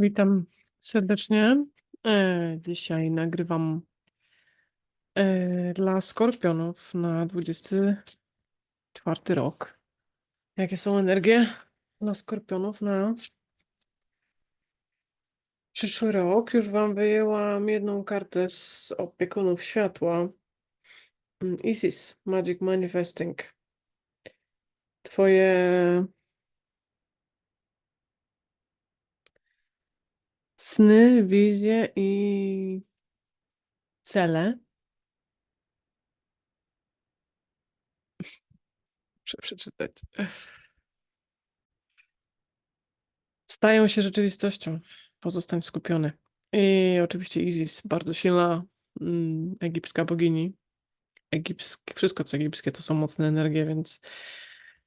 Witam serdecznie. E, dzisiaj nagrywam e, dla Skorpionów na 24 rok. Jakie są energie dla Skorpionów na przyszły rok? Już Wam wyjęłam jedną kartę z opiekunów światła. Mm, Isis, Magic Manifesting. Twoje sny, wizje i cele. Muszę przeczytać. Stają się rzeczywistością. Pozostań skupiony. I oczywiście Isis, bardzo silna mm, egipska bogini. Egipskie, wszystko co egipskie to są mocne energie, więc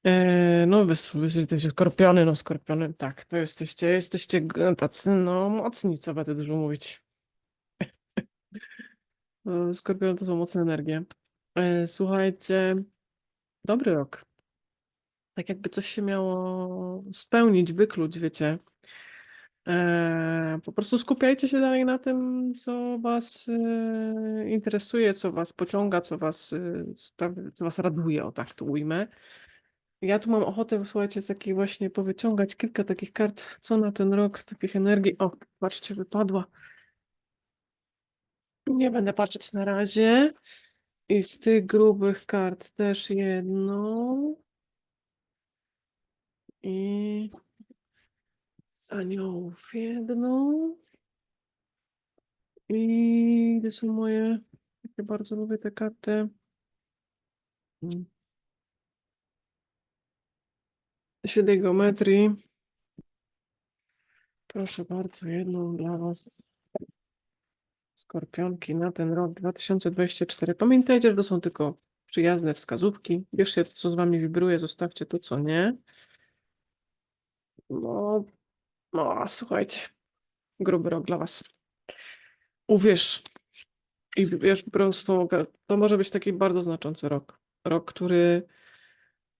e, no wy, wy jesteście skorpiony, no skorpiony, tak, to jesteście, jesteście tacy no mocni, co będę dużo mówić. E, Skorpiony to są mocne energie. E, Słuchajcie, dobry rok. Tak jakby coś się miało spełnić, wykluć, wiecie. E, po prostu skupiajcie się dalej na tym, co was interesuje, co was pociąga, co was, co was raduje, o tak to ujmę. Ja tu mam ochotę, słuchajcie, takich właśnie powyciągać kilka takich kart, co na ten rok z takich energii. O, patrzcie, wypadła. Nie będę patrzeć na razie. I z tych grubych kart też jedną. I z aniołów jedną. I to są moje, ja bardzo lubię te karty. Świetnej geometrii. Proszę bardzo, jedną dla Was. Skorpionki na ten rok 2024. Pamiętajcie, że to są tylko przyjazne wskazówki. Bierzcie to, co z Wami wibruje, zostawcie to, co nie. No, no, słuchajcie, gruby rok dla Was. Uwierz i wiesz po prostu, to może być taki bardzo znaczący rok. Rok, który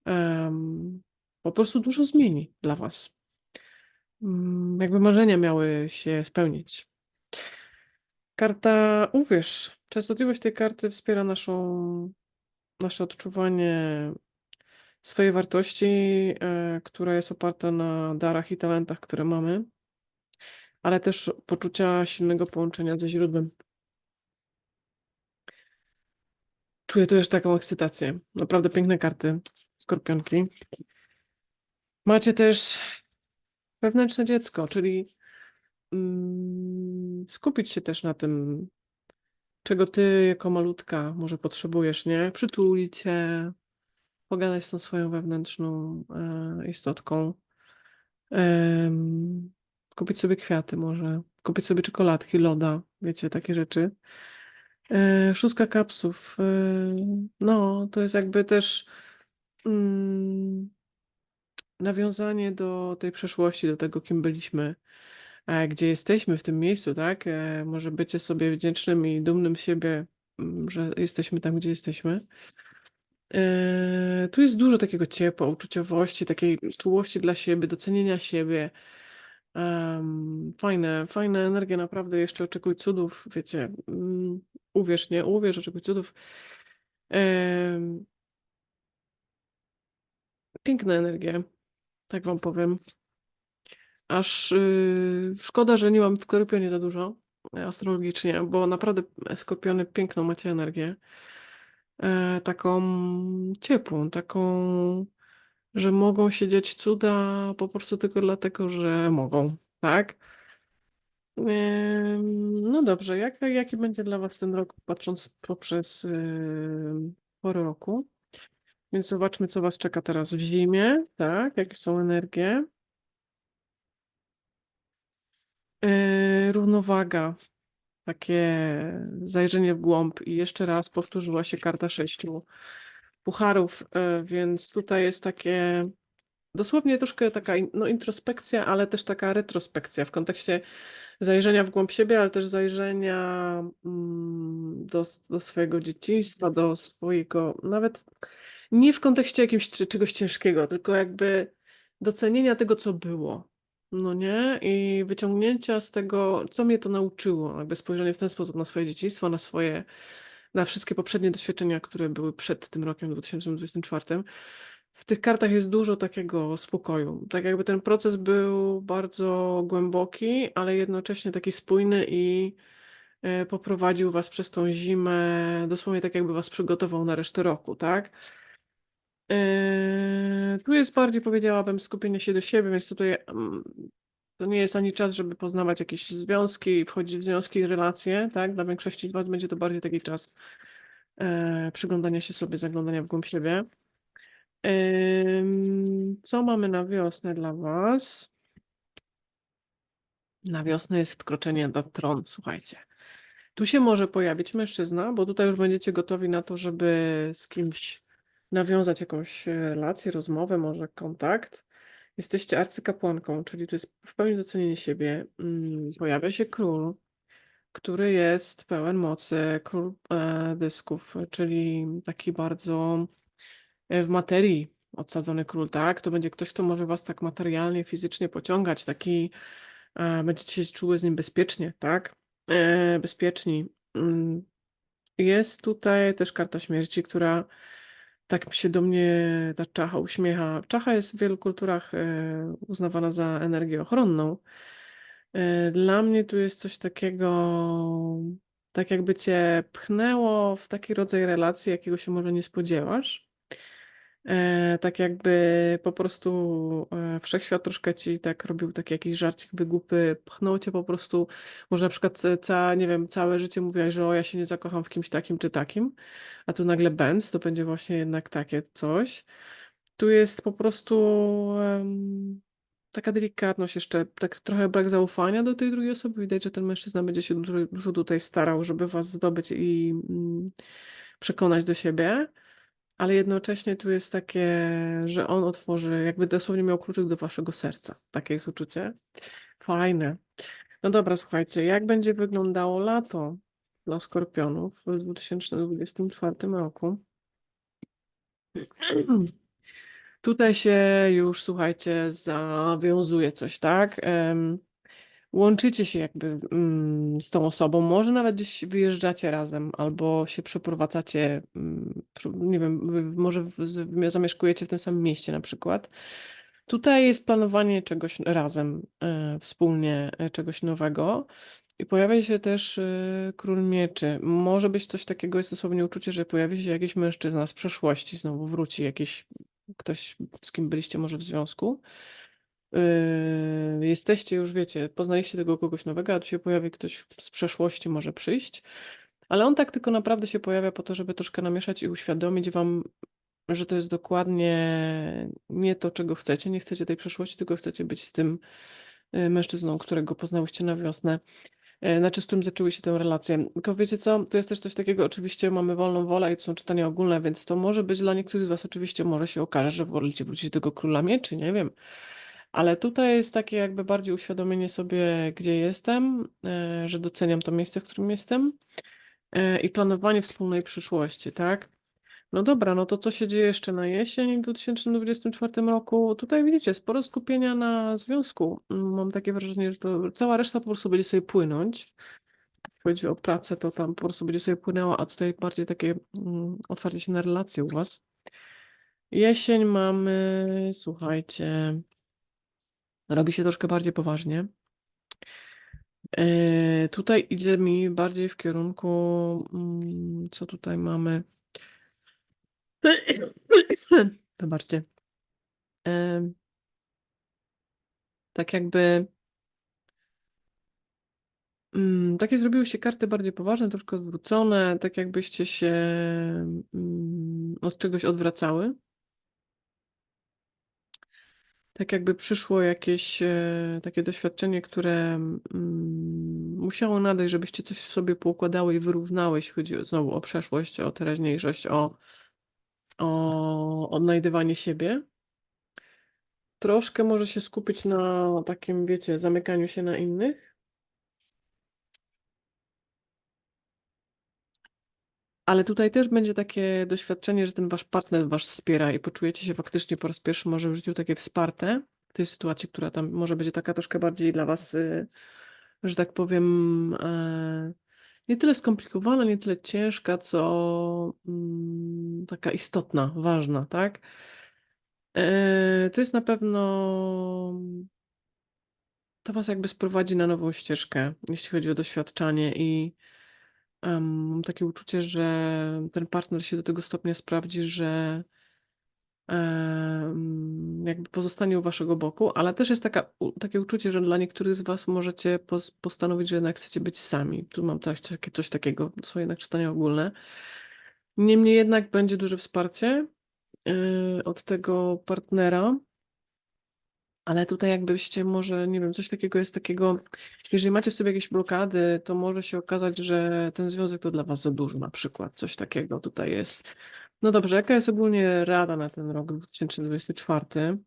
em, po prostu dużo zmieni dla Was. Mm, Jakby marzenia miały się spełnić. Karta Uwierz. Częstotliwość tej karty wspiera naszą, nasze odczuwanie swojej wartości, e, która jest oparta na darach i talentach, które mamy, ale też poczucia silnego połączenia ze źródłem. Czuję tu już taką ekscytację. Naprawdę piękne karty, skorpionki. Macie też wewnętrzne dziecko, czyli mm, skupić się też na tym, czego ty jako malutka może potrzebujesz, nie? Przytulić się, pogadać z tą swoją wewnętrzną e, istotką. Em, kupić sobie kwiaty może, kupić sobie czekoladki, loda, wiecie, takie rzeczy. E, szóstka kapsów. E, no, to jest jakby też mm, nawiązanie do tej przeszłości, do tego, kim byliśmy, e, gdzie jesteśmy w tym miejscu, tak? E, może bycie sobie wdzięcznym i dumnym siebie, mm, że jesteśmy tam, gdzie jesteśmy. E, tu jest dużo takiego ciepła, uczuciowości, takiej czułości dla siebie, docenienia siebie. Fajne, fajna energia, naprawdę. Jeszcze oczekuj cudów, wiecie. mm, Uwierz, nie? Uwierz, oczekuj cudów. Em, Piękna energia, tak wam powiem. Aż y, szkoda, że nie mam w Skorpionie za dużo e, astrologicznie, bo naprawdę e, Skorpiony piękną macie energię. E, taką ciepłą, taką, że mogą się dziać cuda po prostu tylko dlatego, że mogą, tak? Em, No dobrze, jak, jaki będzie dla Was ten rok, patrząc poprzez yy, porę roku? Więc zobaczmy, co Was czeka teraz w zimie, tak? Jakie są energie? Yy, równowaga, takie zajrzenie w głąb i jeszcze raz powtórzyła się karta sześciu pucharów, yy, więc tutaj jest takie dosłownie troszkę taka no, introspekcja, ale też taka retrospekcja w kontekście zajrzenia w głąb siebie, ale też zajrzenia mm, do, do swojego dzieciństwa, do swojego, nawet nie w kontekście czy- czegoś ciężkiego, tylko jakby docenienia tego, co było. No nie? I wyciągnięcia z tego, co mnie to nauczyło, jakby spojrzenie w ten sposób na swoje dzieciństwo, na swoje, na wszystkie poprzednie doświadczenia, które były przed tym rokiem 2024. W tych kartach jest dużo takiego spokoju. Tak jakby ten proces był bardzo głęboki, ale jednocześnie taki spójny i e, poprowadził was przez tą zimę, dosłownie tak jakby was przygotował na resztę roku, tak? Yy, tu jest bardziej, powiedziałabym, skupienie się do siebie, więc tutaj mm, to nie jest ani czas, żeby poznawać jakieś związki, wchodzić w związki i relacje, tak? Dla większości z Was będzie to bardziej taki czas e, przyglądania się sobie, zaglądania w głąb siebie. Ym, co mamy na wiosnę dla Was? Na wiosnę jest wkroczenie na tron, słuchajcie. Tu się może pojawić mężczyzna, bo tutaj już będziecie gotowi na to, żeby z kimś nawiązać jakąś e, relację, rozmowę, może kontakt. Jesteście arcykapłanką, czyli to jest w pełni docenienie siebie. Mm, Pojawia się król, który jest pełen mocy, król e, dysków, czyli taki bardzo e, w materii odsadzony król, tak? To będzie ktoś, kto może was tak materialnie, fizycznie pociągać, taki będziecie się czuły z nim bezpiecznie, tak? Bezpieczni. Mm, Jest tutaj też karta śmierci, która tak się do mnie ta czacha uśmiecha. Czacha jest w wielu kulturach e, uznawana za energię ochronną. E, Dla mnie tu jest coś takiego, tak jakby cię pchnęło w taki rodzaj relacji, jakiego się może nie spodziewasz. E, tak jakby po prostu e, wszechświat troszkę ci tak robił taki jakiś żarcik, wygłupy, pchnął cię po prostu, może na przykład ca, ca, nie wiem, całe życie mówiłaś, że o, ja się nie zakocham w kimś takim czy takim, a tu nagle bęc, to będzie właśnie jednak takie coś. Tu jest po prostu em, taka delikatność jeszcze, tak trochę brak zaufania do tej drugiej osoby. Widać, że ten mężczyzna będzie się dużo, dużo tutaj starał, żeby was zdobyć i mm, przekonać do siebie. Ale jednocześnie tu jest takie, że on otworzy, jakby dosłownie miał kluczyk do waszego serca. Takie jest uczucie. Fajne. No dobra, słuchajcie, jak będzie wyglądało lato dla Skorpionów w 2024 roku? Tutaj się już, słuchajcie, zawiązuje coś, tak? Em, Łączycie się jakby mm, z tą osobą, może nawet gdzieś wyjeżdżacie razem, albo się przeprowadzacie, mm, nie wiem, może w, zamieszkujecie w tym samym mieście na przykład. Tutaj jest planowanie czegoś razem, e, wspólnie, e, czegoś nowego. I pojawia się też e, król mieczy. Może być coś takiego, jest dosłownie uczucie, że pojawi się jakiś mężczyzna z przeszłości, znowu wróci jakiś ktoś, z kim byliście może w związku. Yy, jesteście już, wiecie, poznaliście tego kogoś nowego, a tu się pojawi ktoś z przeszłości, może przyjść, ale on tak tylko naprawdę się pojawia po to, żeby troszkę namieszać i uświadomić wam, że to jest dokładnie nie to, czego chcecie. Nie chcecie tej przeszłości, tylko chcecie być z tym yy, mężczyzną, którego poznałyście na wiosnę. Yy, Znaczy, z którym zaczęły się tę relację. Tylko wiecie co, to jest też coś takiego, oczywiście mamy wolną wolę i to są czytania ogólne, więc to może być dla niektórych z was oczywiście może się okaże, że wolicie wrócić do tego króla mieczy, nie wiem. Ale tutaj jest takie jakby bardziej uświadomienie sobie, gdzie jestem, e, że doceniam to miejsce, w którym jestem e, i planowanie wspólnej przyszłości, tak? No dobra, no to co się dzieje jeszcze na jesień w 2024 roku? Tutaj widzicie, sporo skupienia na związku. Mm, Mam takie wrażenie, że to cała reszta po prostu będzie sobie płynąć. Jeśli chodzi o pracę, to tam po prostu będzie sobie płynęła, a tutaj bardziej takie mm, otwarcie się na relacje u Was. Jesień mamy, słuchajcie, robi się troszkę bardziej poważnie. E, Tutaj idzie mi bardziej w kierunku, mm, co tutaj mamy. Wybaczcie. E, Tak jakby. mm, Takie zrobiły się karty bardziej poważne, troszkę odwrócone, tak jakbyście się mm, od czegoś odwracały. Tak jakby przyszło jakieś e, takie doświadczenie, które mm, musiało nadejść, żebyście coś w sobie poukładały i wyrównały, jeśli chodzi znowu o przeszłość, o teraźniejszość, o, o odnajdywanie siebie. Troszkę może się skupić na takim, wiecie, zamykaniu się na innych. Ale tutaj też będzie takie doświadczenie, że ten wasz partner was wspiera i poczujecie się faktycznie po raz pierwszy może w życiu takie wsparte. tej sytuacji, która tam może będzie taka troszkę bardziej dla was, y, że tak powiem, e, nie tyle skomplikowana, nie tyle ciężka, co mm, taka istotna, ważna, tak? E, to jest na pewno to was jakby sprowadzi na nową ścieżkę, jeśli chodzi o doświadczanie i mam takie uczucie, że ten partner się do tego stopnia sprawdzi, że jakby pozostanie u waszego boku, ale też jest taka, takie uczucie, że dla niektórych z was możecie pos, postanowić, że jednak chcecie być sami. Tu mam coś, coś takiego, to są jednak czytania ogólne. Niemniej jednak będzie duże wsparcie yy, od tego partnera. Ale tutaj jakbyście może, nie wiem, coś takiego jest takiego, jeżeli macie w sobie jakieś blokady, to może się okazać, że ten związek to dla was za dużo na przykład, coś takiego tutaj jest. No dobrze, jaka jest ogólnie rada na ten rok 2024?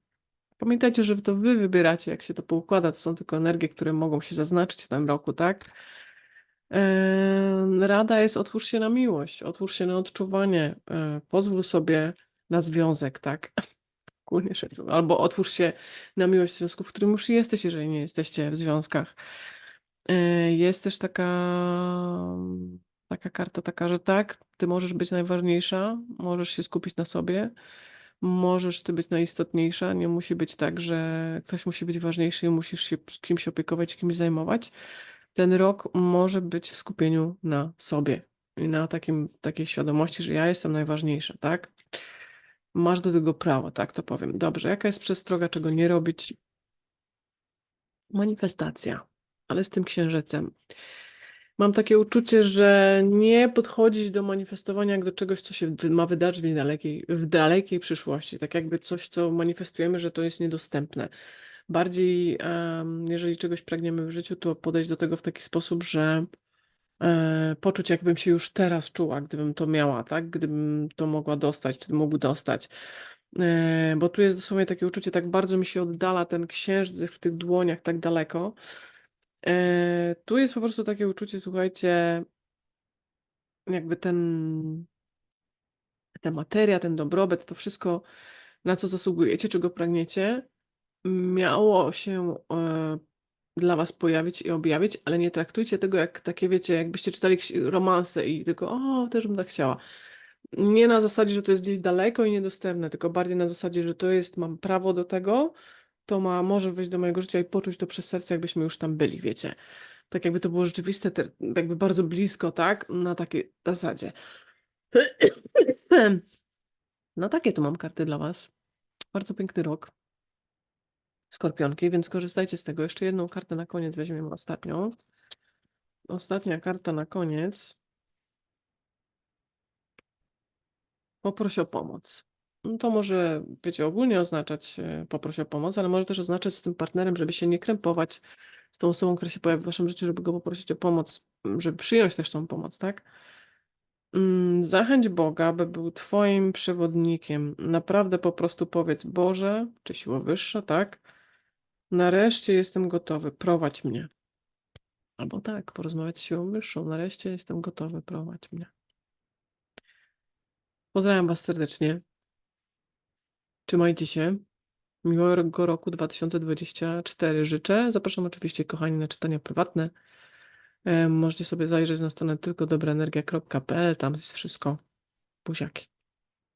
Pamiętajcie, że to wy wybieracie, jak się to poukłada, to są tylko energie, które mogą się zaznaczyć w tym roku, tak? Rada jest otwórz się na miłość, otwórz się na odczuwanie, e, pozwól sobie na związek, tak? Ogólnie albo otwórz się na miłość związku, w którym już jesteś, jeżeli nie jesteście w związkach. E, Jest też taka, taka karta, taka, że tak, ty możesz być najważniejsza, możesz się skupić na sobie, możesz ty być najistotniejsza, nie musi być tak, że ktoś musi być ważniejszy i musisz się kimś opiekować, kimś zajmować. Ten rok może być w skupieniu na sobie i na takim, takiej świadomości, że ja jestem najważniejsza, tak? Masz do tego prawo, tak to powiem. Dobrze, jaka jest przestroga, czego nie robić? Manifestacja, ale z tym księżycem. Mam takie uczucie, że nie podchodzić do manifestowania jak do czegoś, co się ma wydarzyć w dalekiej, w dalekiej przyszłości. Tak jakby coś, co manifestujemy, że to jest niedostępne. Bardziej, em, jeżeli czegoś pragniemy w życiu, to podejść do tego w taki sposób, że poczuć, jakbym się już teraz czuła, gdybym to miała, tak? Gdybym to mogła dostać, czy mógł dostać. E, bo tu jest dosłownie takie uczucie, tak bardzo mi się oddala ten księżyc w tych dłoniach tak daleko. E, tu jest po prostu takie uczucie, słuchajcie, jakby ten, ta materia, ten dobrobyt, to wszystko, na co zasługujecie, czego pragniecie, miało się e, dla was pojawić i objawić, ale nie traktujcie tego jak takie, wiecie, jakbyście czytali romanse i tylko, o, też bym tak chciała. Nie na zasadzie, że to jest gdzieś daleko i niedostępne, tylko bardziej na zasadzie, że to jest, mam prawo do tego, to ma, może wejść do mojego życia i poczuć to przez serce, jakbyśmy już tam byli, wiecie. Tak jakby to było rzeczywiste, te, jakby bardzo blisko, tak? Na takiej zasadzie. No takie tu mam karty dla was. Bardzo piękny rok. Skorpionki, więc korzystajcie z tego. Jeszcze jedną kartę na koniec weźmiemy ostatnią. Ostatnia karta na koniec. Poproś o pomoc. No to może, wiecie, ogólnie oznaczać e, poproś o pomoc, ale może też oznaczać z tym partnerem, żeby się nie krępować z tą osobą, która się pojawi w waszym życiu, żeby go poprosić o pomoc, żeby przyjąć też tą pomoc, tak? Mm, Zachęć Boga, by był Twoim przewodnikiem. Naprawdę po prostu powiedz Boże, czy siła wyższa, tak? Nareszcie jestem gotowy, prowadź mnie. Albo tak, porozmawiać z siłą wyższą. Nareszcie jestem gotowy, prowadź mnie. Pozdrawiam Was serdecznie. Trzymajcie się. Miłego roku 2024 życzę. Zapraszam oczywiście, kochani, na czytania prywatne. E, Możecie sobie zajrzeć na stronę tylkodobraenergia.pl. Tam jest wszystko. Buziaki.